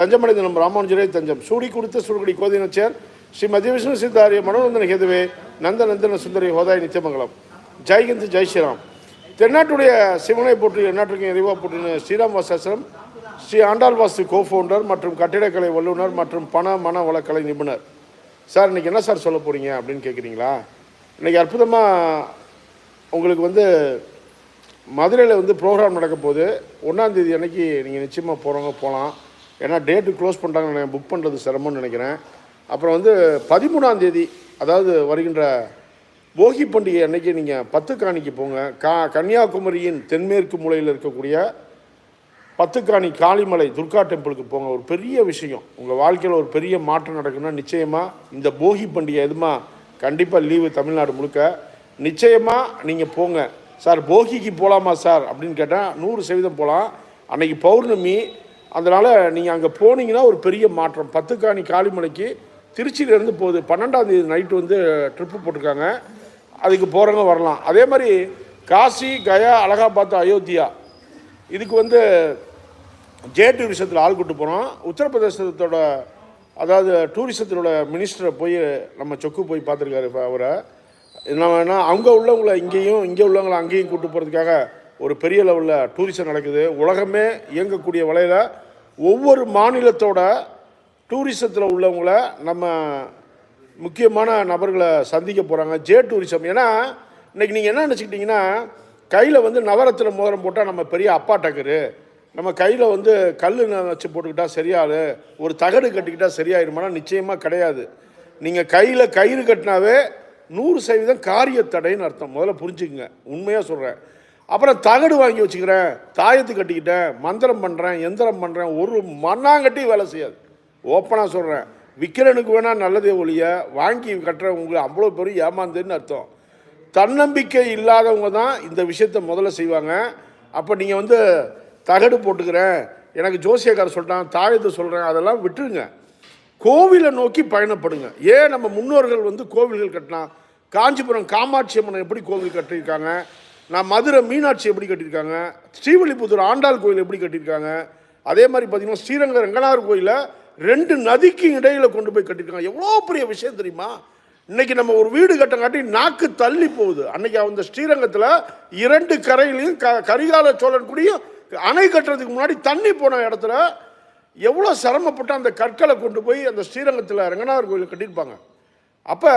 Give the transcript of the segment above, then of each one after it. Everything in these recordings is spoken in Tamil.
தஞ்சமடை தினம் ராமானுஜரே தஞ்சம். சூடி கொடுத்த சுடுகுடி கோதினச்சேர் ஸ்ரீ மத்திய விஷ்ணு சித்தாரிய மனோநந்தன ஹேதுவே நந்த நந்தன சுந்தரி ஹோதாய் நித்தியமங்கலம் ஜெய்ஹிந்த் ஜெய் ஸ்ரீராம். தென்னாட்டுடைய சிவனை போற்றி எந்நாட்டுக்கும் எரிவா போற்றின ஸ்ரீராம் வாசாசிரம் ஸ்ரீ ஆண்டாள் வாஸ்து கோ ஃபவுண்டர் மற்றும் கட்டிடக்கலை வல்லுநர் மற்றும் பண மன வளக்கலை நிபுணர். சார் இன்னைக்கு என்ன சார் சொல்ல போகிறீங்க அப்படின்னு கேட்குறீங்களா இன்னைக்கு அற்புதமாக உங்களுக்கு வந்து மதுரையில் வந்து ப்ரோக்ராம் நடக்க போது ஒன்றாந்தேதி அன்னைக்கு நீங்கள் நிச்சயமாக போகிறவங்க போகலாம் ஏன்னா டேட்டு க்ளோஸ் பண்ணுறாங்கன்னு புக் பண்ணுறது சிரமம்னு நினைக்கிறேன். அப்புறம் வந்து பதிமூணாம் தேதி அதாவது வருகின்ற போகி பண்டிகை அன்னைக்கு நீங்கள் பத்துக்காணிக்கு போங்க. கா கன்னியாகுமரியின் தென்மேற்கு மூலையில் இருக்கக்கூடிய பத்துக்காணி காளிமலை துர்கா டெம்பிளுக்கு போங்க. ஒரு பெரிய விஷயம். உங்கள் வாழ்க்கையில் ஒரு பெரிய மாற்றம் நடக்குன்னா நிச்சயமாக இந்த போகி பண்டிகை எதுமா? கண்டிப்பாக லீவு தமிழ்நாடு முழுக்க. நிச்சயமாக நீங்கள் போங்க. சார் போகிக்கு போகலாமா சார்? அப்படின்னு கேட்டால் நூறு சதவீதம் போகலாம் அன்றைக்கி பௌர்ணமி அதனால் நீங்கள் அங்கே போனீங்கன்னா ஒரு பெரிய மாற்றம். பத்துக்காணி காளிமலைக்கு திருச்சியிலேருந்து போகுது பன்னெண்டாம் தேதி நைட்டு வந்து ட்ரிப்பு போட்டிருக்காங்க. அதுக்கு போகிறவங்க வரலாம். அதே மாதிரி காசி கயா அலகாபாத் அயோத்தியா. இதுக்கு வந்து ஜே டூரிசத்தில் ஆள் கூட்டு போகிறோம் உத்தரப்பிரதேசத்தோட அதாவது டூரிசத்தினோட மினிஸ்டரை போய் நம்ம சொக்கு போய் பார்த்துருக்காரு அவரை. என்ன வேணால் அங்கே உள்ளவங்கள இங்கேயும் இங்கே உள்ளவங்களை அங்கேயும் கூப்பிட்டு போகிறதுக்காக ஒரு பெரிய லெவலில் டூரிசம் நடக்குது. உலகமே இயங்கக்கூடிய வலையில் ஒவ்வொரு மாநிலத்தோட டூரிசத்தில் உள்ளவங்கள நம்ம முக்கியமான நபர்களை சந்திக்க போகிறாங்க ஜே டூரிசம் ஏன்னா இன்றைக்கி நீங்கள் என்ன நினச்சிக்கிட்டிங்கன்னா கையில் வந்து நவரத்தில் மோதிரம் போட்டால் நம்ம பெரிய அப்பா டக்கரு. நம்ம கையில் வந்து கல் வச்சு போட்டுக்கிட்டால் சரியாது ஒரு தகடு கட்டிக்கிட்டால் சரியாயிருமானா நிச்சயமாக கிடையாது. நீங்கள் கையில் கயிறு கட்டினாவே நூறு சதவீதம் காரிய தடைன்னு அர்த்தம். முதல்ல புரிஞ்சுக்குங்க. உண்மையாக சொல்கிறேன் அப்புறம் தகடு வாங்கி வச்சுக்கிறேன் தாயத்து கட்டிக்கிட்டேன் மந்திரம் பண்ணுறேன் எந்திரம் பண்ணுறேன் ஒரு மண்ணாங்கட்டி வேலை செய்யாது. ஓப்பனாக சொல்கிறேன் விற்கிறனுக்கு வேணால் நல்லதே ஒழிய வாங்கி கட்டுற உங்களுக்கு அவ்வளோ பெரிய ஏமாந்துன்னு அர்த்தம். தன்னம்பிக்கை இல்லாதவங்க தான் இந்த விஷயத்தை முதல்ல செய்வாங்க. அப்போ நீங்கள் வந்து தகடு போட்டுக்கிறேன். எனக்கு ஜோசியக்காரர் சொல்கிறான் தாயத்தை சொல்கிறேன் அதெல்லாம் விட்டுருங்க. கோவிலை நோக்கி பயணப்படுங்க. ஏன் நம்ம முன்னோர்கள் வந்து கோவில்கள் கட்டினா காஞ்சிபுரம் காமாட்சி அம்மனை எப்படி கோவில் கட்டியிருக்காங்க? நான் மதுரை மீனாட்சி எப்படி கட்டியிருக்காங்க? ஸ்ரீவில்லிபுத்தூர் ஆண்டாள் கோயில் எப்படி கட்டியிருக்காங்க? அதே மாதிரி பார்த்தீங்கன்னா ஸ்ரீரங்க ரங்கநாதர் கோயிலை ரெண்டு நதிக்கு இடையில கொண்டு போய் கட்டியிருக்காங்க. எவ்வளோ பெரிய விஷயம் தெரியுமா? இன்னைக்கு நம்ம ஒரு வீடு கட்டங்காட்டி நாக்கு தள்ளி போகுது. அன்னைக்கு அந்த ஸ்ரீரங்கத்தில் இரண்டு கரையிலையும் க கரிகால சோழன் கூடயும் அணை கட்டுறதுக்கு முன்னாடி தண்ணி போன இடத்துல எவ்வளோ சிரமப்பட்டு அந்த கற்களை கொண்டு போய் அந்த ஸ்ரீரங்கத்தில் ரங்கநாதர் கோயில் கட்டியிருப்பாங்க. அப்போ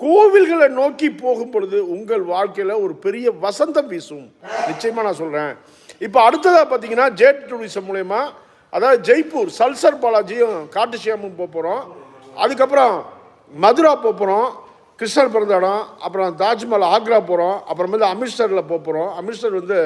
கோவில்களை நோக்கி போகும் பொழுது உங்கள் வாழ்க்கையில் ஒரு பெரிய வசந்தம் வீசும். நிச்சயமாக நான் சொல்கிறேன் இப்போ அடுத்ததாக பார்த்தீங்கன்னா ஜெட் டூரிசம் மூலயமா அதாவது ஜெய்ப்பூர் சல்சர் பாலாஜியும் காட்டுஷியாமும் போக போகிறோம் அதுக்கப்புறம் மதுரா போக போகிறோம் கிருஷ்ணர் பிறந்த இடம் அப்புறம் தாஜ்மஹால் ஆக்ரா போகிறோம் அப்புறமேல அமிர்த்சரில் போக போகிறோம் அமிர்த்சர் வந்து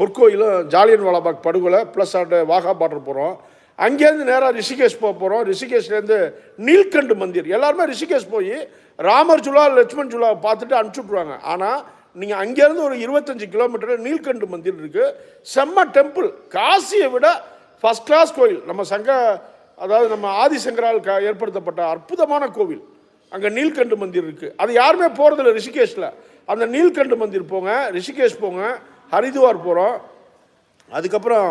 பொற்கோயிலும் ஜாலியன் வாலாபாக் படுகொலை ப்ளஸ் அட்டு வாகா பார்டர் போகிறோம் அங்கேருந்து நேராக ரிஷிகேஷ் போக போகிறோம் ரிஷிகேஷ்லேருந்து நீல்கண்டு மந்திர் எல்லாருமே ரிஷிகேஷ் போய் ராமர் ஜுலா லட்சுமண் ஜுலா பார்த்துட்டு அனுப்பிச்சுட்ருவாங்க ஆனால் நீங்கள் அங்கேருந்து ஒரு இருபத்தஞ்சு கிலோமீட்டர் நீல்கண்டு மந்திர் இருக்குது செம்ம டெம்பிள். காசியை விட ஃபஸ்ட் கிளாஸ் கோயில். நம்ம சங்க அதாவது நம்ம ஆதிசங்கரால் க ஏற்படுத்தப்பட்ட அற்புதமான கோவில். அங்கே நீல்கண்டு மந்திர் இருக்குது அது யாருமே போகிறதில்ல ரிஷிகேஷில். அந்த நீல்கண்டு மந்திர் போங்க ரிஷிகேஷ் போங்க ஹரிதுவார் போகிறோம் அதுக்கப்புறம்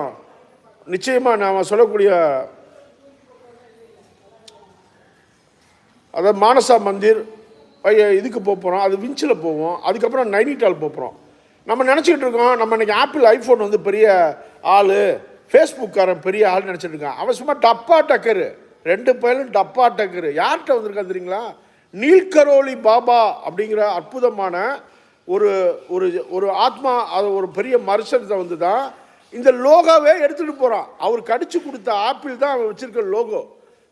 நிச்சயமாக நாம் சொல்லக்கூடிய அதாவது மானசா மந்திர் இதுக்கு போக போகிறோம் அது விஞ்சில் போவோம். அதுக்கப்புறம் நைனிடால் போக போகிறோம் நம்ம நினச்சிக்கிட்டு இருக்கோம் நம்ம இன்றைக்கி ஆப்பிள் ஐஃபோன் வந்து பெரிய ஆள் ஃபேஸ்புக்காரன் பெரிய ஆள் நினச்சிட்டு இருக்கான். அவன் சும்மா டப்பா டக்கரு. ரெண்டு பயிலும் டப்பா டக்கரு. யார்கிட்ட வந்திருக்கா தெரியுங்களா? நீல்கரோலி பாபா அப்படிங்கிற அற்புதமான ஒரு ஒரு ஒரு ஆத்மா அது ஒரு பெரிய மனுஷனத்தை வந்து தான் இந்த லோகோவே எடுத்துகிட்டு போகிறான் அவர் கடிச்சு கொடுத்த ஆப்பிள் தான் அவன் வச்சுருக்க லோகோ.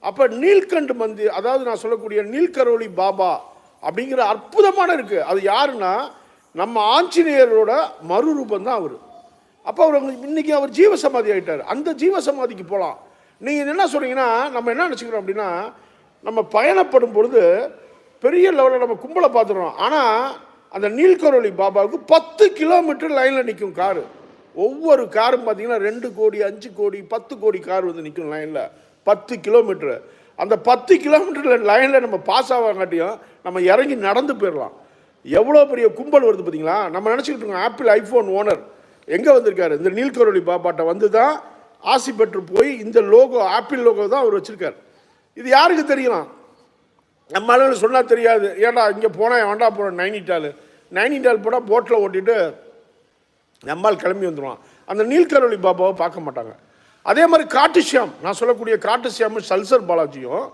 அப்போ நீல்கண்டு மந்தி அதாவது நான் சொல்லக்கூடிய நீல்கரோலி பாபா அப்படிங்கிற அற்புதமான இருக்குது அது யாருன்னா நம்ம ஆஞ்சநேயரோட மறுரூபம் தான் அவர். அப்போ அவர் இன்றைக்கி அவர் ஜீவசமாதி ஆகிட்டார் அந்த ஜீவசமாதிக்கு போகலாம் நீங்கள் என்ன சொன்னீங்கன்னா நம்ம என்ன நினச்சிக்கிறோம் அப்படின்னா நம்ம பயணப்படும் பொழுது பெரிய லெவலில் நம்ம கும்பலை பார்த்துடுறோம். ஆனால் அந்த நீல்கரோலி பாபாவுக்கு பத்து கிலோமீட்டர் லைனில் நிற்கும் காரு. ஒவ்வொரு காரும் பார்த்தீங்கன்னா ரெண்டு கோடி அஞ்சு கோடி பத்து கோடி கார் வந்து நிற்கும் லைனில். பத்து கிலோமீட்டரு. அந்த பத்து கிலோமீட்டர் லைனில் நம்ம பாஸ் ஆகாங்காட்டியும் நம்ம இறங்கி நடந்து போயிடலாம் எவ்வளோ பெரிய கும்பல் வருது பார்த்தீங்களா? நம்ம நினச்சிக்கிட்டு இருக்கோம் ஆப்பிள் ஐஃபோன் ஓனர் எங்கே வந்திருக்காரு? இந்த நீல்கரோலி பாப்பாட்ட வந்து தான் ஆசி பெற்று போய் இந்த லோகோ ஆப்பிள் லோகோ தான் அவர் வச்சுருக்கார். இது யாருக்கு தெரியலாம் நம்ம அளவில் சொன்னால் தெரியாது. ஏன்டா இங்கே போனால் வேண்டா போகிறோம் நைனிட்டால் நைனிட்டால் போனால் போட்டில் ஓட்டிட்டு நம்மால் கிளம்பி வந்துடுவான் அந்த நீல்கரோலி பாபாவை பார்க்க மாட்டாங்க. அதே மாதிரி காட்டுஷ்யாம். நான் சொல்லக்கூடிய காட்டுஷ்யாம் சல்சர் பாலாஜியும்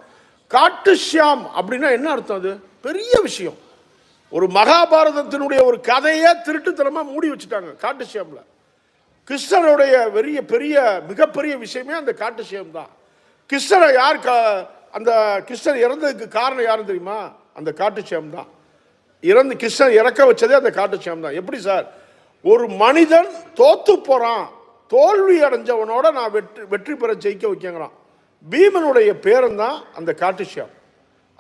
காட்டுஷ்யாம் அப்படின்னா என்ன அர்த்தம் அது? பெரிய விஷயம். ஒரு மகாபாரதத்தினுடைய ஒரு கதையை திருட்டுத்தனமாக மூடி வச்சுட்டாங்க காட்டுஷ்யாமில். கிருஷ்ணனுடைய பெரிய பெரிய மிகப்பெரிய விஷயமே அந்த காட்டுஷ்யம் தான். கிருஷ்ணனை யார் க அந்த கிருஷ்ணன் இறந்ததுக்கு காரணம் யாருன்னு தெரியுமா? அந்த காட்டுஷ்யம் தான். இறந்து கிருஷ்ணன் இறக்க வச்சதே அந்த காட்டுச்சியம் தான். எப்படி சார்? ஒரு மனிதன் தோத்து போகிறான் தோல்வி அடைஞ்சவனோட நான் வெற்றி வெற்றி பெற ஜெயிக்க வைக்கங்கிறான். பீமனுடைய பேருந்தான் தான் அந்த காட்டுஷியம்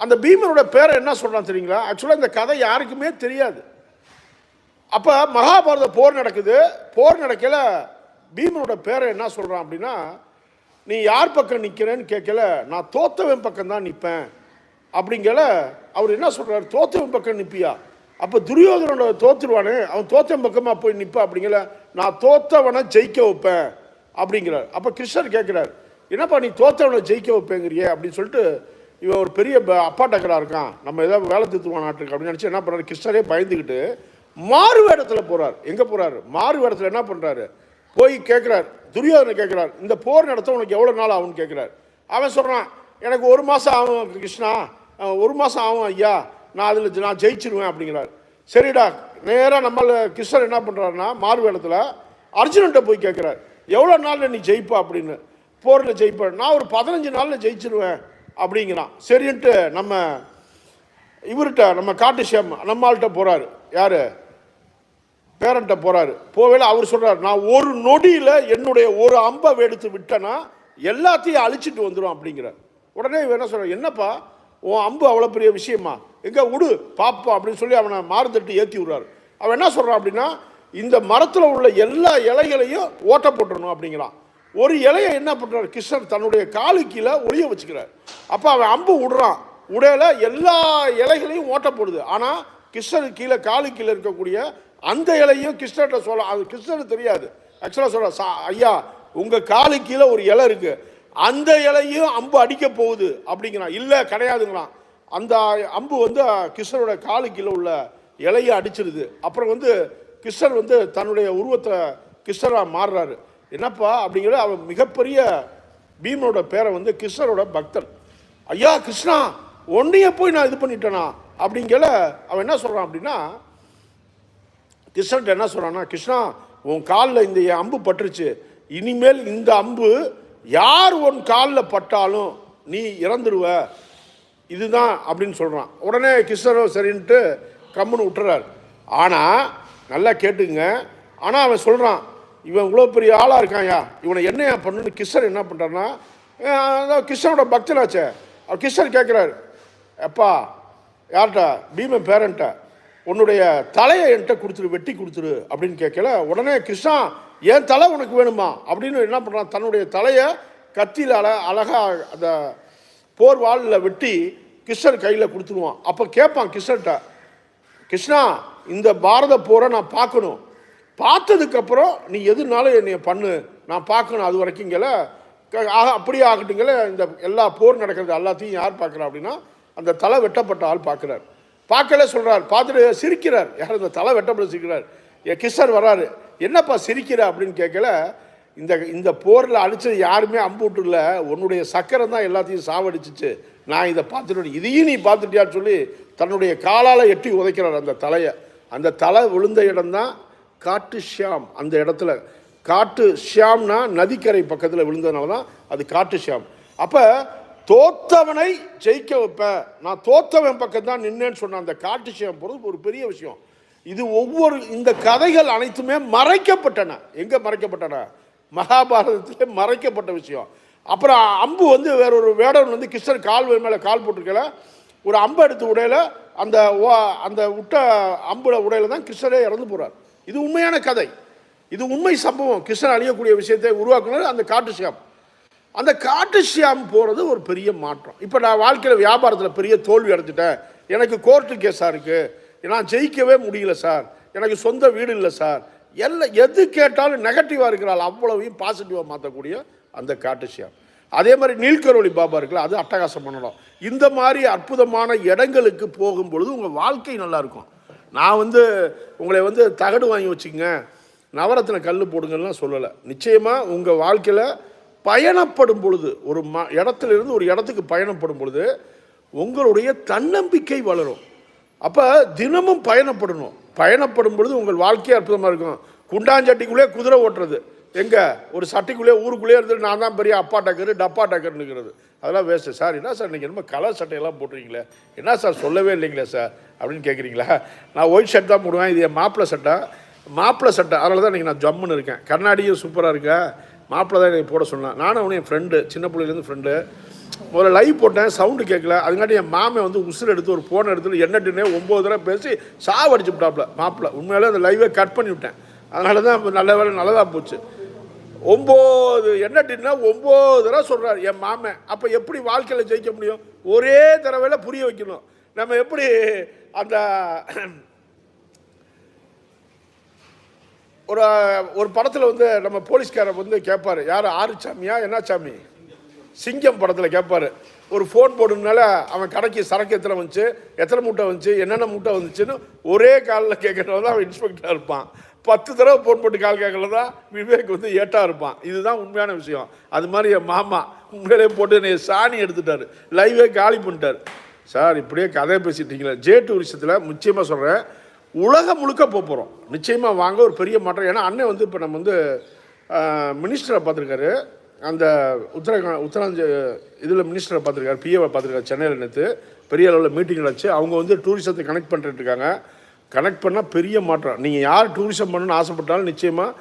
அந்த பீமனுடைய பேரை என்ன சொல்கிறான் தெரியுங்களா? ஆக்சுவலாக இந்த கதை யாருக்குமே தெரியாது. அப்போ மகாபாரத போர் நடக்குது. போர் நடக்கல பீமனோட பேரை என்ன சொல்கிறான் அப்படின்னா நீ யார் பக்கம் நிற்கிறேன்னு கேட்கல நான் தோத்தவன் பக்கம் தான் நிற்பேன் அப்படிங்கல அவர் என்ன சொல்கிறார் தோத்தவன் பக்கம் நிற்பியா அப்போ துரியோதனோட தோத்துருவானே? அவன் தோற்ற பக்கமாக போய் நிற்பா அப்படிங்கிற நான் தோற்றவனை ஜெயிக்க வைப்பேன் அப்படிங்கிறார். அப்போ கிருஷ்ணர் கேட்குறாரு என்னப்பா நீ தோற்றவனை ஜெயிக்க வைப்பேங்கிறிய? அப்படின்னு சொல்லிட்டு இவன் ஒரு பெரிய ப- அப்பா டக்கராக இருக்கான். நம்ம ஏதாவது வேலை திருத்துவான் நாட்டுக்கு அப்படின்னு நினச்சி என்ன பண்ணுறாரு கிருஷ்ணரே பயந்துக்கிட்டு மாறு வேடத்தில் போகிறார் எங்கே போகிறாரு மாறு வேடத்தில் என்ன பண்ணுறாரு போய் கேட்குறார் துரியோதனை கேட்குறார் இந்த போர் நடத்த உனக்கு எவ்வளோ நாள் ஆகும்னு கேட்குறாரு அவன் சொல்கிறான் எனக்கு ஒரு மாதம் ஆகும் கிருஷ்ணா. ஒரு மாதம் ஆகும் ஐயா. நான் அதில் நான் ஜெயிச்சிருவேன் அப்படிங்கிறார். சரிடா நேராக நம்மள கிருஷ்ணர் என்ன பண்ணுறாருன்னா மாறு அர்ஜுனன்ட்ட போய் கேட்குறார் எவ்வளோ நாளில் நீ ஜெயிப்பா? அப்படின்னு. போரில் ஜெயிப்ப நான் ஒரு பதினஞ்சு நாளில் ஜெயிச்சிருவேன். அப்படிங்கிறான். சரின்ட்டு நம்ம இவர்கிட்ட நம்ம காட்டுஷியம் நம்மள்கிட்ட போகிறாரு யார்? பேரண்ட்ட போகிறாரு போவேல அவர் சொல்கிறார் நான் ஒரு நொடியில் என்னுடைய ஒரு அம்பை எடுத்து விட்டேன்னா எல்லாத்தையும் அழிச்சிட்டு வந்துடும் அப்படிங்கிறார். உடனே இவன் என்ன சொல்கிறார் என்னப்பா உன் அம்பு அவ்வளோ பெரிய விஷயமா? எங்கே விடு பாப்பா அப்படின்னு சொல்லி அவனை மாறுதட்டு ஏற்றி விடுறாரு. அவன் என்ன சொல்கிறான் அப்படின்னா இந்த மரத்தில் உள்ள எல்லா இலைகளையும் ஓட்ட போட்டுடணும் அப்படிங்கிறான். ஒரு இலையை என்ன பண்ணுறாரு கிருஷ்ணன் தன்னுடைய காலு கீழே ஒளிய வச்சுக்கிறார். அப்போ அவன் அம்பு விடுறான். உடையில எல்லா இலைகளையும் ஓட்ட போடுது. ஆனால் கிருஷ்ணனுக்கு கீழே காலு கீழே இருக்கக்கூடிய அந்த இலையும் கிருஷ்ணர்கிட்ட சொல்ல அது கிருஷ்ணனுக்கு தெரியாது. ஆக்சுவலாக சொல்ல சா ஐயா உங்கள் காலு கீழே ஒரு இலை இருக்குது அந்த இலையும் அம்பு அடிக்க போகுது அப்படிங்கிறான். இல்லை கிடையாதுங்களான் அந்த அம்பு வந்து கிருஷ்ணரோட காலு கீழே உள்ள இலையை அடிச்சிருது. அப்புறம் வந்து கிருஷ்ணர் வந்து தன்னுடைய உருவத்தை கிருஷ்ணராக மாறுறாரு. என்னப்பா அப்படிங்கிற அவன் மிகப்பெரிய பீமனோட பேரை வந்து கிருஷ்ணரோட பக்தன். ஐயா கிருஷ்ணா ஒன்றையே போய் நான் இது பண்ணிட்டேனா? அப்படிங்கிற அவன் என்ன சொல்கிறான் அப்படின்னா கிருஷ்ணன்ட்ட என்ன சொல்கிறான்னா கிருஷ்ணா உன் காலில் இந்த என் அம்பு பட்டுருச்சு. இனிமேல் இந்த அம்பு யார் உன் காலில் பட்டாலும் நீ இறந்துருவ. இதுதான் அப்படின்னு சொல்கிறான் உடனே கிருஷ்ணரும் சரின்ட்டு கம்முன்னு விட்டுறாரு ஆனால் நல்லா கேட்டுங்க. ஆனால் அவன் சொல்கிறான் இவன் இவ்வளோ பெரிய ஆளாக இருக்கான்யா. இவனை என்னையா பண்ணுன்னு கிருஷ்ணர் என்ன பண்ணுறாருன்னா கிருஷ்ணனோட பக்தனாச்சே. அவர் கிருஷ்ணர் கேட்குறாரு எப்பா யார்கிட்ட பீமன் பேரண்ட்ட உன்னுடைய தலையை என்கிட்ட கொடுத்துரு வெட்டி கொடுத்துரு. அப்படின்னு கேட்கல. உடனே கிருஷ்ணா என் தலை உனக்கு வேணுமா? அப்படின்னு என்ன பண்ணுறான் தன்னுடைய தலையை கத்தியில் அழ அழகா அந்த போர் வாளில் வெட்டி கிருஷ்ணர் கையில் கொடுத்துருவான். அப்போ கேட்பான் கிருஷ்ணர்கிட்ட கிருஷ்ணா இந்த பாரத போரை நான் பார்க்கணும். பார்த்ததுக்கப்புறம் நீ எதுனாலும் என்னை பண்ணு. நான் பார்க்கணும் அது வரைக்கும்ங்கள ஆக அப்படியே ஆகட்டுங்கள இந்த எல்லா போர் நடக்கிறது எல்லாத்தையும் யார் பார்க்குறா? அப்படின்னா அந்த தலை வெட்டப்பட்ட ஆள் பார்க்குறார். பார்க்கல சொல்கிறார் பார்த்துட்டு சிரிக்கிறார். யார் இந்த தலை வெட்டப்பட்டு சிரிக்கிறார்? என் கிருஷ்ணர் வராரு. என்னப்பா சிரிக்கிற? அப்படின்னு கேட்கல. இந்த இந்த போரில் அடித்தது யாருமே அம்பு விட்டுல உன்னுடைய சக்கரம் தான் எல்லாத்தையும் சாவடிச்சிச்சு. நான் இதை பார்த்துட்டு இதையும் நீ பார்த்துட்டியான்னு சொல்லி தன்னுடைய காலால் எட்டி உதைக்கிறார் அந்த தலையை. அந்த தலை விழுந்த இடம்தான் காட்டு ஷியாம். அந்த இடத்துல காட்டு ஷியாம்னா நதிக்கரை பக்கத்தில் விழுந்ததுனால தான் அது காட்டு ஷியாம். அப்போ தோத்தவனை ஜெயிக்க வைப்பேன் நான் தோத்தவன் பக்கம் தான் நின்னேன்னு சொன்ன அந்த காட்டு ஷியாம் போகிறது ஒரு பெரிய விஷயம். இது ஒவ்வொரு இந்த கதைகள் அனைத்துமே மறைக்கப்பட்டன. எங்கே மறைக்கப்பட்டன? மகாபாரதத்திலே மறைக்கப்பட்ட விஷயம். அப்புறம் அம்பு வந்து வேற ஒரு வேடன் வந்து கிருஷ்ணர் கால் மேலே கால் போட்டிருக்கல. ஒரு அம்பை எடுத்து உடையில அந்த ஓ- அந்த விட்ட அம்புல உடையில தான் கிருஷ்ணரே இறந்து போகிறார் இது உண்மையான கதை. இது உண்மை சம்பவம். கிருஷ்ணன் அழியக்கூடிய விஷயத்தை உருவாக்குனது அந்த காட்டு ஷியாம். அந்த காட்டு ஷியாம் போகிறது ஒரு பெரிய மாற்றம். இப்போ நான் வாழ்க்கையில் வியாபாரத்தில் பெரிய தோல்வி அடைஞ்சிட்டேன். எனக்கு கோர்ட்டு கேஸாக இருக்குது நான் ஜெயிக்கவே முடியல சார். எனக்கு சொந்த வீடு இல்லை சார். எல்லாம் எது கேட்டாலும் நெகட்டிவாக இருக்கிறாள். அவ்வளவையும் பாசிட்டிவாக மாற்றக்கூடிய அந்த காட்டுசியம் அதே மாதிரி நீல்கரோலி பாபா இருக்குல்ல அது அட்டகாசம் பண்ணணும். இந்த மாதிரி அற்புதமான இடங்களுக்கு போகும்பொழுது உங்கள் வாழ்க்கை நல்லாயிருக்கும். நான் வந்து உங்களை வந்து தகடு வாங்கி வச்சுக்கங்க நவரத்தின கல் போடுங்கலாம் சொல்லலை. நிச்சயமாக உங்கள் வாழ்க்கையில் பயணப்படும் பொழுது ஒரு ம இடத்துல இருந்து ஒரு இடத்துக்கு பயணப்படும் பொழுது உங்களுடைய தன்னம்பிக்கை வளரும். அப்போ தினமும் பயணப்படணும். பயணப்படும் பொழுது உங்கள் வாழ்க்கையே அற்புதமாக இருக்கும். குண்டாஞ்சட்டிக்குள்ளே குதிரை ஓட்டுறது. எங்கே? ஒரு சட்டைக்குள்ளே ஊருக்குள்ளேயே இருந்துட்டு நான் தான் பெரிய அப்பா டக்கரு டப்பா டக்கர்னுங்கிறது அதெல்லாம் வேஸ்ட்டு சார் என்ன சார் நீங்கள் என்னமோ கலர் சட்டையெல்லாம் போட்டுருக்கீங்களே? என்ன சார் சொல்லவே இல்லைங்களே சார்? அப்படின்னு கேட்குறீங்களா நான் ஒயிட் ஷர்ட் தான் போடுவேன். இது என் மாப்பிள்ளை சட்டை. மாப்பிள்ளை சட்டை. அதனால தான் இன்றைக்கி நான் ஜம்முன்னு இருக்கேன். கண்ணாடியும் சூப்பராக இருக்கேன் மாப்பிள்ளை தான் எனக்கு போட சொன்னேன். நானும் அவனு என் ஃப்ரெண்டு சின்ன பிள்ளைலேருந்து ஃப்ரெண்டு முதல்ல லைவ் போட்டேன். சவுண்டு கேட்கல அதுக்காட்டி என் மாமே வந்து உசுறு எடுத்து ஒரு ஃபோன் எடுத்து என்னட்டுனே ஒம்பது தடவை பேசி சாவடிச்சு விட்டாப்புல மாப்பிள்ளை உண்மையிலே அந்த லைவே கட் பண்ணி விட்டேன். அதனால தான் நல்ல வேலை நல்லதாக போச்சு. ஒம்பது என்னட்டுன்னா ஒம்பது தடவை சொல்கிறார் என் மாமன். அப்போ எப்படி வாழ்க்கையில் ஜெயிக்க முடியும்? ஒரே தடவையில் புரிய வைக்கணும். நம்ம எப்படி அந்த ஒரு ஒரு படத்தில் வந்து நம்ம போலீஸ்காரர் வந்து கேட்பாரு யார்? ஆறு சாமியா என்ன சாமி சிங்கம் படத்தில் கேட்பார் ஒரு ஃபோன் போடுறதுனால அவன் கடைக்கு சரக்கு எத்தனை வந்துச்சு எத்தனை மூட்டை வந்துச்சு என்னென்ன மூட்டை வந்துச்சுன்னு ஒரே காலில் கேட்குறவன் தான் அவன் இன்ஸ்பெக்டராக இருப்பான். பத்து தடவை ஃபோன் போட்டு கால் கேட்கறது தான் விவேக் வந்து ஏட்டாக இருப்பான். இதுதான் உண்மையான விஷயம். அது மாதிரி என் மாமா உண்மையிலே போட்டு என்னை சாணி எடுத்துட்டார். லைவே காலி பண்ணிட்டார். சார் இப்படியே கதையை பேசிட்டீங்களா ஜே டூரிசத்தில் நிச்சயமாக சொல்கிறேன் உலகம் முழுக்க போக போகிறோம் நிச்சயமாக வாங்க ஒரு பெரிய மாற்றம். ஏன்னா அண்ணன் வந்து இப்போ நம்ம வந்து மினிஸ்டரை பார்த்துருக்காரு. அந்த உத்தரகாண்ட் உத்தராஞ்ச இதில் மினிஸ்டரை பார்த்துருக்காரு பிஏவை பார்த்துருக்காரு சென்னையில் நேற்று பெரிய அளவில் மீட்டிங் நடச்சு அவங்க வந்து டூரிசத்தை கனெக்ட் பண்ணிட்டு இருக்காங்க. கனெக்ட் பண்ணால் பெரிய மாற்றம். நீங்கள் யார் டூரிசம் பண்ணணும்னு ஆசைப்பட்டாலும் நிச்சயமாக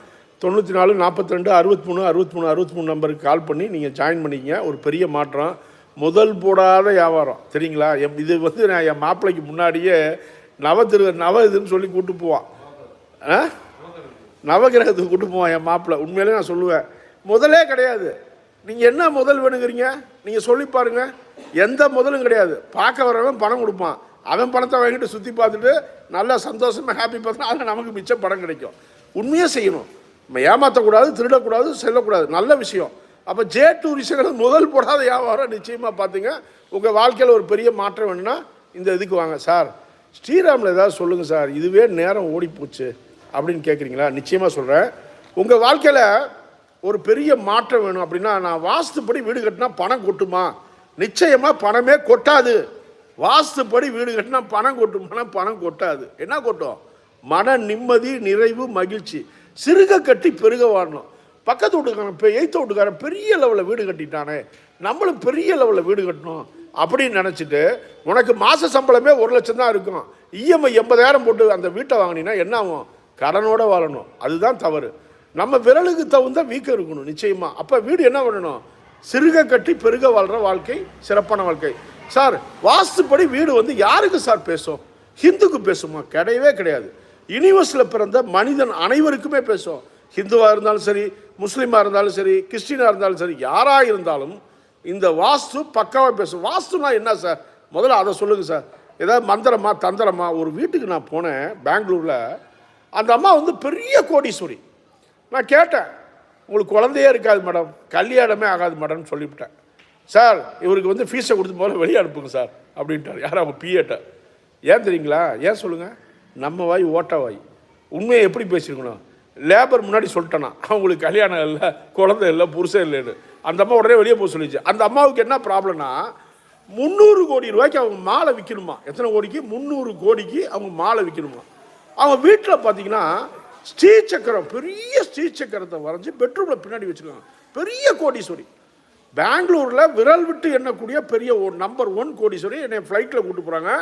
தொண்ணூற்றி நாலு நாற்பத்தி ரெண்டு அறுபத்தி மூணு அறுபத்தி மூணு அறுபத்தி மூணு நம்பருக்கு கால் பண்ணி நீங்கள் ஜாயின் பண்ணிக்கங்க. ஒரு பெரிய மாற்றம். முதல் போடாத வியாபாரம். சரிங்களா எம் இது வந்து நான் என் மாப்பிள்ளைக்கு முன்னாடியே நவ திரு நவ இதுன்னு சொல்லி கூப்பிட்டு போவான். ஆ? நவகிரகத்துக்கு கூப்பிட்டு போவான் என் மாப்பிள்ளை. உண்மையிலே நான் சொல்லுவேன். முதலே கிடையாது. நீங்கள் என்ன முதல் வேணுங்கிறீங்க? நீங்கள் சொல்லி பாருங்க. எந்த முதலும் கிடையாது. பார்க்க வரவன் பணம் கொடுப்பான். அவன் பணத்தை வாங்கிட்டு சுற்றி பார்த்துட்டு நல்லா சந்தோஷமாக ஹாப்பி பார்த்தா அதில் நமக்கு மிச்சம் பணம் கிடைக்கும். உண்மையாக செய்யணும். நம்ம ஏமாற்றக்கூடாது திருடக்கூடாது செல்லக்கூடாது. நல்ல விஷயம். அப்போ ஜே டூரிஸ்டுகள் முதல் போடாத வியாபாரம் நிச்சயமாக பார்த்தீங்க உங்கள் வாழ்க்கையில் ஒரு பெரிய மாற்றம் வேணும்னா இந்த இதுக்கு வாங்க சார் ஸ்ரீராமில் ஏதாவது சொல்லுங்கள் சார் இதுவே நேரம் ஓடிப்போச்சு அப்படின்னு கேட்குறீங்களா நிச்சயமாக சொல்கிறேன் உங்கள் வாழ்க்கையில் ஒரு பெரிய மாற்றம் வேணும் அப்படின்னா நான் வாஸ்துப்படி வீடு கட்டினா பணம் கொட்டுமா? நிச்சயமாக பணமே கொட்டாது. வாஸ்துப்படி வீடு கட்டினா பணம் கொட்டுமானா பணம் கொட்டாது. என்ன கொட்டும்? மன நிம்மதி நிறைவு மகிழ்ச்சி. சிறுக கட்டி பெருக வாழணும். பக்கத்து வீட்டுக்காரன் இப்போ எய்த்த வீட்டுக்காரன் பெரிய லெவலில் வீடு கட்டிட்டானே. நம்மளும் பெரிய லெவலில் வீடு கட்டணும் அப்படின்னு நினச்சிட்டு உனக்கு மாத சம்பளமே ஒரு லட்சம் தான் இருக்கும். இஎம்ஐ எண்பதாயிரம் போட்டு அந்த வீட்டை வாங்கினீங்கன்னா என்ன ஆகும்? கடனோட வாழணும். அதுதான் தவறு. நம்ம விரலுக்கு தகுந்த வீக்கம் இருக்கணும் நிச்சயமாக அப்போ வீடு என்ன பண்ணணும்? சிறுக கட்டி பெருக வாழ்கிற வாழ்க்கை சிறப்பான வாழ்க்கை. சார் வாஸ்துப்படி வீடு வந்து யாருக்கு சார் பேசும்? ஹிந்துக்கு பேசுமா? கிடையவே கிடையாது. யூனிவர்ஸில் பிறந்த மனிதன் அனைவருக்குமே பேசும். ஹிந்துவாக இருந்தாலும் சரி முஸ்லீமாக இருந்தாலும் சரி கிறிஸ்டினாக இருந்தாலும் சரி யாராக இருந்தாலும் இந்த வாஸ்து பக்காவாக பேசும். வாஸ்துனா என்ன சார்? முதல்ல அதை சொல்லுங்கள் சார். ஏதாவது மந்திரமா தந்திரமா? ஒரு வீட்டுக்கு நான் போனேன் பெங்களூரில். அந்த அம்மா வந்து பெரிய கோடீஸ்வரி. நான் கேட்டேன் உங்களுக்கு குழந்தையே இருக்காது மேடம். கல்யாணமே ஆகாது மேடம்னு சொல்லிவிட்டேன். சார் இவருக்கு வந்து ஃபீஸை கொடுத்து போல வெளியே அனுப்புங்க சார் அப்படின்ட்டார். யார் அவங்க பிஏட்ட ஏன் தெரியுங்களா? ஏன் சொல்லுங்கள் நம்ம வாய் ஓட்ட வாய். உண்மையை எப்படி பேசியிருக்கணும்? லேபர் முன்னாடி சொல்லிட்டேனா. அவங்களுக்கு கல்யாணம் இல்லை குழந்தை இல்லை புருஷன் இல்லைன்னு. அந்த அம்மா உடனே வெளியே போக சொல்லிச்சு. அந்த அம்மாவுக்கு என்ன ப்ராப்ளம்னா முந்நூறு கோடி ரூபாய்க்கு அவங்க மாலை விற்கணுமா எத்தனை கோடிக்கு? முந்நூறு கோடிக்கு அவங்க மாலை விற்கணுமா அவங்க வீட்டில் பார்த்தீங்கன்னா ஸ்ரீ சக்கரம் பெரிய ஸ்ரீ சக்கரத்தை வரைஞ்சி பெட்ரூமில் பின்னாடி வச்சுருக்காங்க. பெரிய கோடீஸ்வரி. பெங்களூரில் விரல் விட்டு எண்ணக்கூடிய பெரிய நம்பர் ஒன் கோடீஸ்வரி என்னை ஃப்ளைட்டில் கூப்பிட்டு போகிறாங்க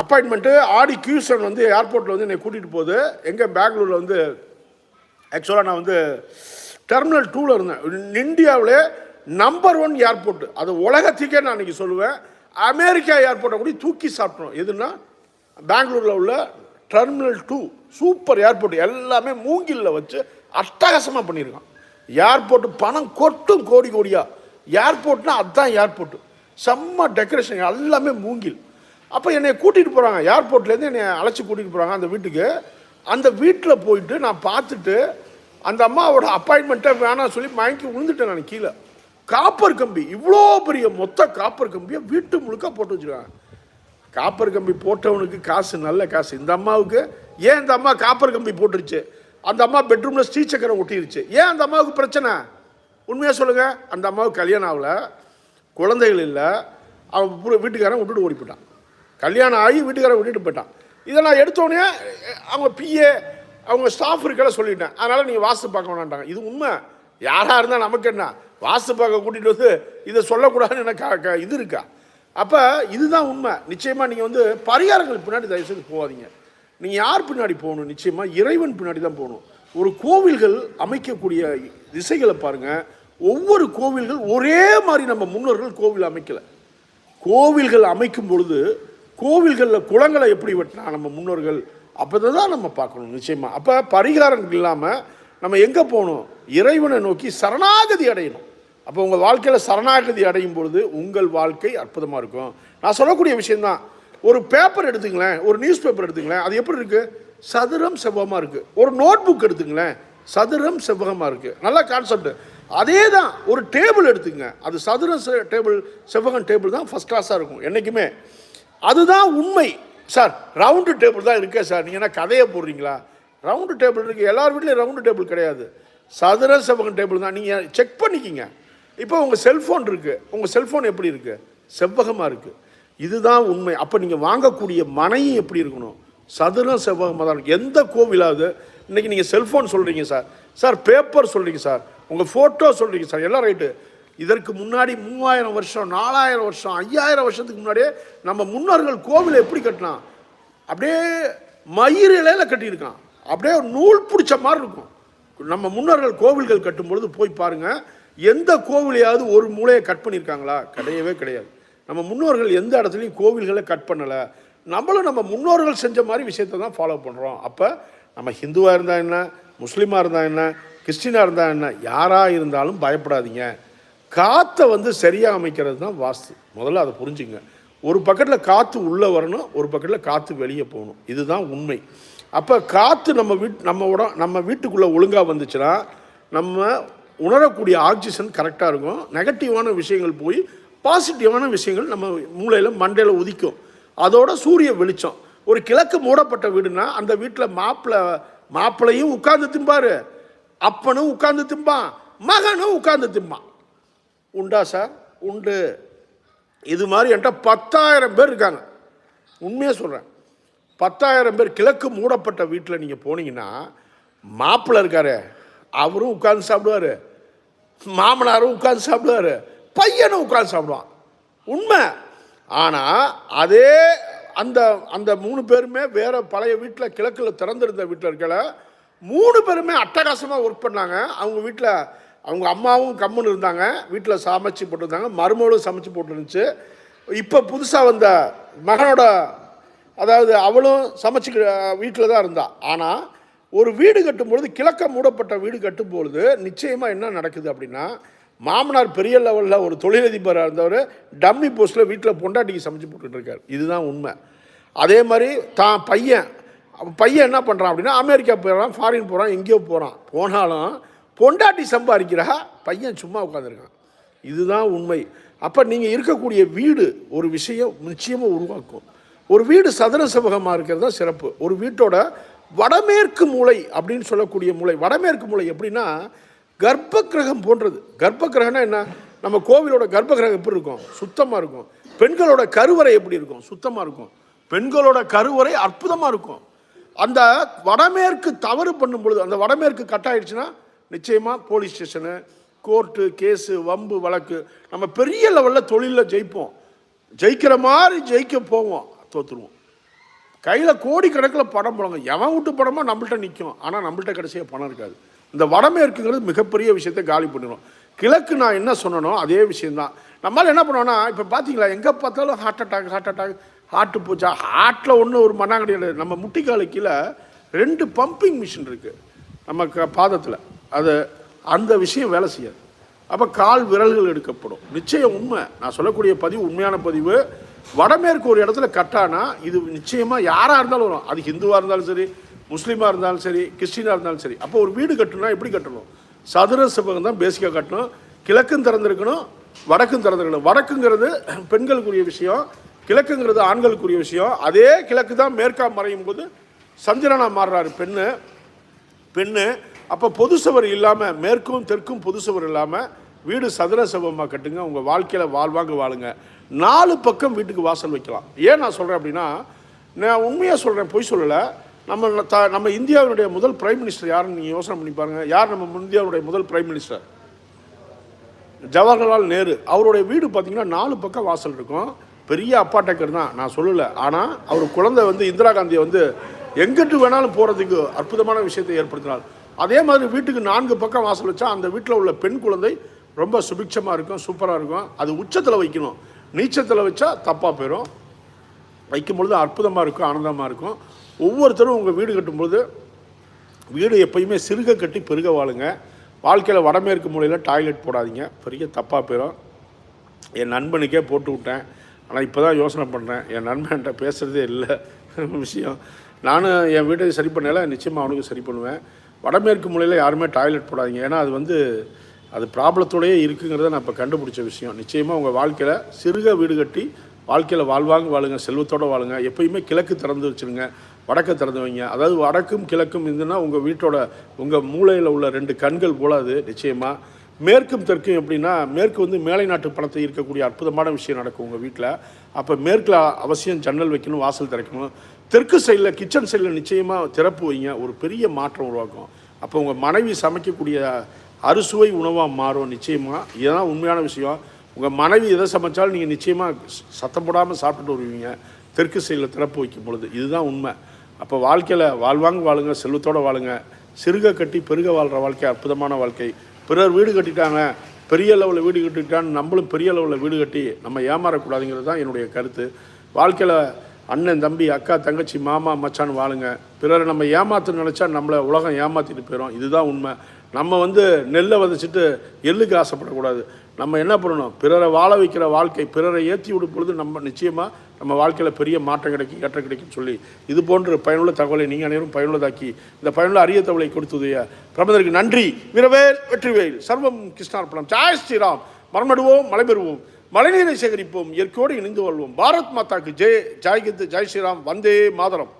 அப்பாயின்மெண்ட்டு ஆடி கியூசன் வந்து ஏர்போர்ட்டில் வந்து என்னை கூட்டிகிட்டு போகுது. எங்கே பெங்களூரில் வந்து ஆக்சுவலாக நான் வந்து டெர்மினல் டூவில் இருந்தேன். இந்தியாவிலே நம்பர் ஒன் ஏர்போர்ட்டு அது உலகத்துக்கே நான் அன்றைக்கி சொல்லுவேன். அமெரிக்கா ஏர்போர்ட்டை கூட தூக்கி சாப்பிட்றோம் எதுன்னா பெங்களூரில் உள்ள டெர்மினல் டூ சூப்பர் ஏர்போர்ட் எல்லாமே மூங்கிலில் வச்சு அட்டகாசமாக பண்ணியிருக்கான். ஏர்போர்ட்டு பணம் கொட்டும் கோடி கோடியாக ஏர்போர்ட்னா அதுதான் ஏர்போர்ட்டு செம்ம டெக்கரேஷன் எல்லாமே மூங்கில். அப்போ என்னை கூட்டிகிட்டு போகிறாங்க ஏர்போர்ட்லேருந்து என்னை அழைச்சி கூட்டிகிட்டு போகிறாங்க அந்த வீட்டுக்கு. அந்த வீட்டில் போயிட்டு நான் பார்த்துட்டு அந்த அம்மாவோட அப்பாயின்மெண்ட்டை வேணாம் சொல்லி மயங்கி விழுந்துட்டேன் நான் கீழே. காப்பர் கம்பி இவ்வளோ பெரிய மொத்த காப்பர் கம்பியை வீட்டு முழுக்க போட்டு வச்சிருக்காங்க. காப்பர் கம்பி போட்டவனுக்கு காசு நல்ல காசு. இந்த அம்மாவுக்கு ஏன் இந்த அம்மா காப்பர் கம்பி போட்டுருச்சு? அந்த அம்மா பெட்ரூமில் ஸ்ரீசக்கரம் ஒட்டிருச்சு. ஏன் அந்த அம்மாவுக்கு பிரச்சனை? உண்மையாக சொல்லுங்கள் அந்த அம்மாவுக்கு கல்யாணம் ஆகலை. குழந்தைகள் இல்லை. அவன் வீட்டுக்காரன் விட்டுட்டு ஓடி போயிட்டான். கல்யாணம் ஆகி வீட்டுக்காரன் விட்டுட்டு போயிட்டான். இதை நான் எடுத்தோடனே அவங்க பிஏ அவங்க ஸ்டாஃப் இருக்கல சொல்லிட்டேன். அதனால் நீங்கள் வாஸ்து பார்க்க வேணான்ட்டாங்க இது உண்மை. யாராக இருந்தால் நமக்கு என்ன? வாஸ்து பார்க்க கூட்டிகிட்டு வந்து இதை சொல்லக்கூடாதுன்னு எனக்கு இது இருக்கா? அப்போ இதுதான் உண்மை. நிச்சயமாக நீங்கள் வந்து பரிகாரங்கள் பின்னாடி தயவுசெய்து போகாதீங்க. நீங்கள் யார் பின்னாடி போகணும்? நிச்சயமாக இறைவன் பின்னாடி தான் போகணும். ஒரு கோவில்கள் அமைக்கக்கூடிய திசைகளை பாருங்கள் ஒவ்வொரு கோவில்கள் ஒரே மாதிரி நம்ம முன்னோர்கள் கோவில் அமைக்கலை. கோவில்கள் அமைக்கும் பொழுது கோவில்களில் குளங்களை எப்படி வெட்டினா நம்ம முன்னோர்கள் அப்போ தான் நம்ம பார்க்கணும் நிச்சயமாக அப்போ பரிகாரம் இல்லாமல் நம்ம எங்கே போகணும்? இறைவனை நோக்கி சரணாகதி அடையணும். அப்போ உங்கள் வாழ்க்கையில் சரணாகதி அடையும் பொழுது உங்கள் வாழ்க்கை அற்புதமாக இருக்கும். நான் சொல்லக்கூடிய விஷயம்தான். ஒரு பேப்பர் எடுத்துங்களேன் ஒரு நியூஸ் பேப்பர் எடுத்துங்களேன் அது எப்படி இருக்குது சதுரம் செவ்வகமாக இருக்குது ஒரு நோட் புக் எடுத்துங்களேன் சதுரம் செவ்வகமாக இருக்குது நல்ல கான்செப்ட் அதே தான் ஒரு டேபிள் எடுத்துங்க. அது சதுரம் செ- டேபிள் செவ்வகம் டேபிள் தான் ஃபஸ்ட் கிளாஸாக இருக்கும் என்றைக்குமே அதுதான் உண்மை. சார் ரவுண்டு டேபிள் தான் இருக்கே சார். நீங்கள் என்ன கதையை போடுறீங்களா? ரவுண்டு டேபிள் இருக்குது எல்லார் வீட்லேயும் ரவுண்டு டேபிள் கிடையாது. சதுர செவ்வகம் டேபிள் தான். நீங்கள் செக் பண்ணிக்கிங்க. இப்போ உங்கள் செல்ஃபோன் இருக்குது உங்கள் செல்ஃபோன் எப்படி இருக்குது செவ்வகமாக இருக்குது இதுதான் உண்மை. அப்போ நீங்கள் வாங்கக்கூடிய மனையும் எப்படி இருக்கணும்? சதுரம் செவ்வகமாக தான் இருக்கும் எந்த கோவிலாவது இன்றைக்கி நீங்கள் செல்ஃபோன் சொல்கிறீங்க சார். சார் பேப்பர் சொல்கிறீங்க சார். உங்கள் ஃபோட்டோ சொல்கிறீங்க சார். எல்லாம் ரைட்டு இதற்கு முன்னாடி மூவாயிரம் வருஷம் நாலாயிரம் வருஷம் ஐயாயிரம் வருஷத்துக்கு முன்னாடியே நம்ம முன்னோர்கள் கோவிலை எப்படி கட்டினான்? அப்படியே மயிர் இலையில கட்டியிருக்கான். அப்படியே ஒரு நூல் பிடிச்ச மாதிரி இருக்கும். நம்ம முன்னோர்கள் கோவில்கள் கட்டும் பொழுது போய் பாருங்க எந்த கோவிலையாவது ஒரு மூளையை கட் பண்ணியிருக்காங்களா? கிடையவே கிடையாது. நம்ம முன்னோர்கள் எந்த இடத்துலையும் கோவில்களை கட் பண்ணலை. நம்மளும் நம்ம முன்னோர்கள் செஞ்ச மாதிரி விஷயத்தை தான் ஃபாலோ பண்ணுறோம் அப்போ நம்ம ஹிந்துவாக இருந்தால் என்ன? முஸ்லீமாக இருந்தால் என்ன? கிறிஸ்டினாக இருந்தால் என்ன? யாராக இருந்தாலும் பயப்படாதீங்க. காற்றை வந்து சரியாக அமைக்கிறது தான் வாஸ்து. முதல்ல அதை புரிஞ்சுங்க. ஒரு பக்கத்தில் காற்று உள்ளே வரணும் ஒரு பக்கத்தில் காற்று வெளியே போகணும். இதுதான் உண்மை. அப்போ காற்று நம்ம வீட் நம்ம உடம் நம்ம வீட்டுக்குள்ளே ஒழுங்காக வந்துச்சுன்னா நம்ம உணரக்கூடிய ஆக்சிஜன் கரெக்டாக இருக்கும். நெகட்டிவான விஷயங்கள் போய் பாசிட்டிவான விஷயங்கள் நம்ம மூளையில் மண்டையில் உதிக்கும். அதோட சூரிய வெளிச்சம். ஒரு கிழக்கு மூடப்பட்ட வீடுனா அந்த வீட்டில் மாப்பிள்ளை மாப்பிள்ளையும் உட்கார்ந்து திம்பார். அப்பனும் உட்கார்ந்து திம்பான். மகனும் உட்கார்ந்து திம்பான். உண்டா சார்? உண்டு. இது மாதிரி என்கிட்ட பத்தாயிரம் பேர் இருக்காங்க. உண்மையாக சொல்கிறேன் பத்தாயிரம் பேர் கிழக்கு மூடப்பட்ட வீட்டில் நீங்கள் போனீங்கன்னா மாப்பிள்ளை இருக்காரு. அவரும் உட்கார்ந்து சாப்பிடுவார். மாமனாரும் உட்கார்ந்து சாப்பிடுவார். பையனும் உட்கார்ந்து சாப்பிடுவான். உண்மை. ஆனால் அதே அந்த அந்த மூணு பேருமே வேறு பழைய வீட்டில் கிழக்கில் திறந்திருந்த வீட்டில் இருக்கல மூணு பேருமே அட்டகாசமாக ஒர்க் பண்ணாங்க. அவங்க வீட்டில் அவங்க அம்மாவும் கம்முன்னு இருந்தாங்க. வீட்டில் சமைச்சு போட்டிருந்தாங்க. மருமகளும் சமைச்சு போட்டுருந்துச்சு. இப்போ புதுசாக வந்த மகனோட அதாவது அவளும் சமைச்சு வீட்டில் தான் இருந்தாள் ஆனால் ஒரு வீடு கட்டும்பொழுது கிழக்க மூடப்பட்ட வீடு கட்டும்பொழுது நிச்சயமாக என்ன நடக்குது அப்படின்னா மாமனார் பெரிய லெவலில் ஒரு தொழிலதிபராக இருந்தவர் டம்மி போஸ்ட்டில் வீட்டில் பொண்டாட்டிக்கு சமைச்சு போட்டுட்டு இதுதான் உண்மை. அதே மாதிரி தான் பையன் பையன் என்ன பண்ணுறான் அப்படின்னா அமெரிக்கா போகிறான் ஃபாரின் போகிறான் எங்கேயோ போகிறான் போனாலும் பொண்டாட்டி சம்பாதிக்கிறா பையன் சும்மா உட்காந்துருக்கான் இதுதான் உண்மை. அப்போ நீங்கள் இருக்கக்கூடிய வீடு ஒரு விஷயம் நிச்சயமாக உருவாக்கும். ஒரு வீடு சதுர செவகமாக இருக்கிறது தான் சிறப்பு. ஒரு வீட்டோட வடமேற்கு மூலை அப்படின்னு சொல்லக்கூடிய மூலை வடமேற்கு மூலை எப்படின்னா கர்ப்ப கிரகம் போன்றது. கர்ப்ப கிரகம்னா என்ன? நம்ம கோவிலோட கர்ப்ப கிரகம் எப்படி இருக்கும்? சுத்தமாக இருக்கும். பெண்களோட கருவறை எப்படி இருக்கும்? சுத்தமாக இருக்கும். பெண்களோட கருவறை அற்புதமாக இருக்கும். அந்த வடமேற்கு தவறு பண்ணும் பொழுது அந்த வடமேற்கு கட் ஆயிடுச்சுன்னா நிச்சயமாக போலீஸ் ஸ்டேஷனு கோர்ட்டு கேஸு வம்பு வழக்கு நம்ம பெரிய லெவலில் தொழிலில் ஜெயிப்போம். ஜெயிக்கிற மாதிரி ஜெயிக்க போவோம். தோற்றுருவோம் கையில் கோடிக்கணக்கில் படம் போடுவாங்க எவன் விட்டு படமோ நம்மள்ட்ட நிற்கும் ஆனால் நம்மள்கிட்ட கடைசியாக பணம் இருக்காது. இந்த வடமேற்குங்கிறது மிகப்பெரிய விஷயத்தை காலி பண்ணிடும் கிழக்கு நான் என்ன சொன்னனோ அதே விஷயந்தான் நம்மளால் என்ன பண்ணுவோம்னா இப்போ பார்த்தீங்களா எங்கே பார்த்தாலும் heart attack heart attack heart போச்சா ஹார்ட்டில் ஒன்றும் ஒரு மண்ணா கிடையாது நம்ம முட்டிக்காலு கீழே ரெண்டு பம்பிங் மிஷின் இருக்குது நம்ம க பாதத்தில். அது அந்த விஷயம் வேலை செய்யாது. அப்போ கால் விரல்கள் எடுக்கப்படும். நிச்சயம் உண்மை. நான் சொல்லக்கூடிய பதிவு உண்மையான பதிவு. வடமேற்கு ஒரு இடத்துல கட்டானா இது நிச்சயமாக யாராக இருந்தாலும் வரும். அது ஹிந்துவாக இருந்தாலும் சரி முஸ்லீமாக இருந்தாலும் சரி கிறிஸ்டினாக இருந்தாலும் சரி அப்போ ஒரு வீடு கட்டணும்னா எப்படி கட்டணும்? சதுர செவ்வகம் தான் பேசிக்காக கட்டணும். கிழக்கும் திறந்திருக்கணும் வடக்கும் திறந்திருக்கணும். வடக்குங்கிறது பெண்களுக்குரிய விஷயம் கிழக்குங்கிறது ஆண்களுக்குரிய விஷயம். அதே கிழக்கு தான் மேற்கா மறையும் போது சந்திரனா மாறுறாரு பெண்ணு. பெண்ணு அப்போ பொது சுவர் இல்லாமல் மேற்கும் தெற்கும் பொது சுவர் இல்லாமல் வீடு சதுர செவ்வமாக கட்டுங்க உங்கள் வாழ்க்கையில் வாழ்வாங்க வாழுங்க. நாலு பக்கம் வீட்டுக்கு வாசல் வைக்கலாம். ஏன் நான் சொல்கிறேன் அப்படின்னா நான் உண்மையாக சொல்கிறேன் பொய் சொல்லலை. நம்ம த நம்ம இந்தியாவினுடைய முதல் பிரைம் மினிஸ்டர் யாருன்னு நீங்கள் யோசனை பண்ணி பாருங்கள் யார் நம்ம இந்தியாவுடைய முதல் பிரைம் மினிஸ்டர் ஜவஹர்லால் நேரு. அவருடைய வீடு பார்த்திங்கன்னா நாலு பக்கம் வாசல் இருக்கும். பெரிய அப்பாட்டக்கர் தான். நான் சொல்லலை. ஆனால் அவர் குழந்தை வந்து இந்திரா காந்தியை வந்து எங்கிட்டு வேணாலும் போகிறதுக்கு அற்புதமான விஷயத்தை ஏற்படுத்தினார் அதே மாதிரி வீட்டுக்கு நான்கு பக்கம் வாசல் வச்சா அந்த வீட்டில் உள்ள பெண் குழந்தை ரொம்ப சுபிக்ஷமாக இருக்கும் சூப்பராக இருக்கும். அது உச்சத்தில் வைக்கணும். நீச்சத்தில் வச்சா தப்பாக போயிடும் வைக்கும் பொழுது அற்புதமாக இருக்கும் ஆனந்தமாக இருக்கும். ஒவ்வொருத்தரும் உங்கள் வீடு கட்டும்பொழுது வீடு எப்பயுமே சிறுக கட்டி பெருக வாழுங்க. வாழ்க்கையில் வடமேற்கு மூலையில் டாய்லெட் போடாதீங்க. பெரிய தப்பாக போயிடும் என் நண்பனுக்கே போட்டு விட்டேன். ஆனால் இப்போ தான் யோசனை பண்ணுறேன் என் நண்பன்கிட்ட பேசுகிறதே இல்லை. விஷயம். நானும் என் வீட்டை சரி பண்ணல. நிச்சயமாக அவனுக்கு சரி பண்ணுவேன். வடமேற்கு மூலையில் யாருமே டாய்லெட் போடாதீங்க. ஏன்னா அது வந்து அது ப்ராப்ளத்தோடையே இருக்குங்கிறத நான் இப்போ கண்டுபிடிச்ச விஷயம். நிச்சயமாக உங்கள் வாழ்க்கையில் சிறுக வீடு கட்டி வாழ்க்கையில் வாழ்வாங்க வாழுங்க செல்வத்தோடு வாழுங்க. எப்பயுமே கிழக்கு திறந்து வச்சுருங்க. வடக்க திறந்து வைங்க அதாவது வடக்கும் கிழக்கும் இருந்துன்னா உங்கள் வீட்டோட உங்கள் மூளையில் உள்ள ரெண்டு கண்கள் போலாது நிச்சயமாக மேற்கும் தெற்கும் எப்படின்னா மேற்கு வந்து மேலை நாட்டு பணத்தை இருக்கக்கூடிய அற்புதமான விஷயம் நடக்கும் உங்கள் வீட்டில் அப்போ மேற்கில் அவசியம் ஜன்னல் வைக்கணும் வாசல் திறக்கணும். தெற்கு சைடில் கிச்சன் சைடில் நிச்சயமாக திறப்பு வைங்க. ஒரு பெரிய மாற்றம் உருவாக்கும். அப்போ உங்கள் மனைவி சமைக்கக்கூடிய அறுசுவை உணவாக மாறும் நிச்சயமாக இதுதான் உண்மையான விஷயம். உங்கள் மனைவி எதை சமைச்சாலும் நீங்கள் நிச்சயமாக சத்தம் போடாமல் சாப்பிட்டுட்டு வருவீங்க. தெற்கு சைடில் திறப்பு வைக்கும் பொழுது. இதுதான் உண்மை. அப்போ வாழ்க்கையில் வாழ்வாங்க வாழுங்க செல்வத்தோடு வாழுங்க. சிறுக கட்டி பெருக வாழ்கிற வாழ்க்கை அற்புதமான வாழ்க்கை. பிறர் வீடு கட்டிட்டாங்க பெரிய லெவலில் வீடு கட்டிட்டான்னு நம்மளும் பெரிய லெவலில் வீடு கட்டி நம்ம ஏமாறக்கூடாதுங்கிறது தான் என்னுடைய கருத்து. வாழ்க்கையில் அண்ணன் தம்பி அக்கா தங்கச்சி மாமா மச்சான் வாழுங்க. பிறரை நம்ம ஏமாத்த நினச்சா நம்மளை உலகம் ஏமாற்றிட்டு போயிடும் இதுதான் உண்மை. நம்ம வந்து நெல்லை விதைச்சிட்டு எள்ளுக்கு ஆசைப்படக்கூடாது. நம்ம என்ன பண்ணணும்? பிறரை வாழ வைக்கிற வாழ்க்கை பிறரை ஏற்றி விடும் பொழுது நம்ம நிச்சயமாக நம்ம வாழ்க்கையில் பெரிய மாற்றம் கிடைக்கும் ஏற்றம் கிடைக்கும் சொல்லி இது போன்ற பயனுள்ள தகவலை நீங்கள் அனைவரும் பயனுள்ளதாக்கி இந்த பயனுள்ள அரிய தகவலை கொடுத்ததைய பிரபந்தருக்கு நன்றி. வீரவேல் வெற்றிவேல் சர்வம் கிருஷ்ணார்ப்பணம் ஜாய் ஸ்ரீராம். மரமடுவோம் மலை பெறுவோம் மழைநீரை சேகரிப்போம் இயற்கையோடு இணைந்து வாழ்வோம். பாரத் மாதாக்கு ஜெய். ஜாய்கித்து ஜெய் ஸ்ரீராம். வந்தே மாதரம்.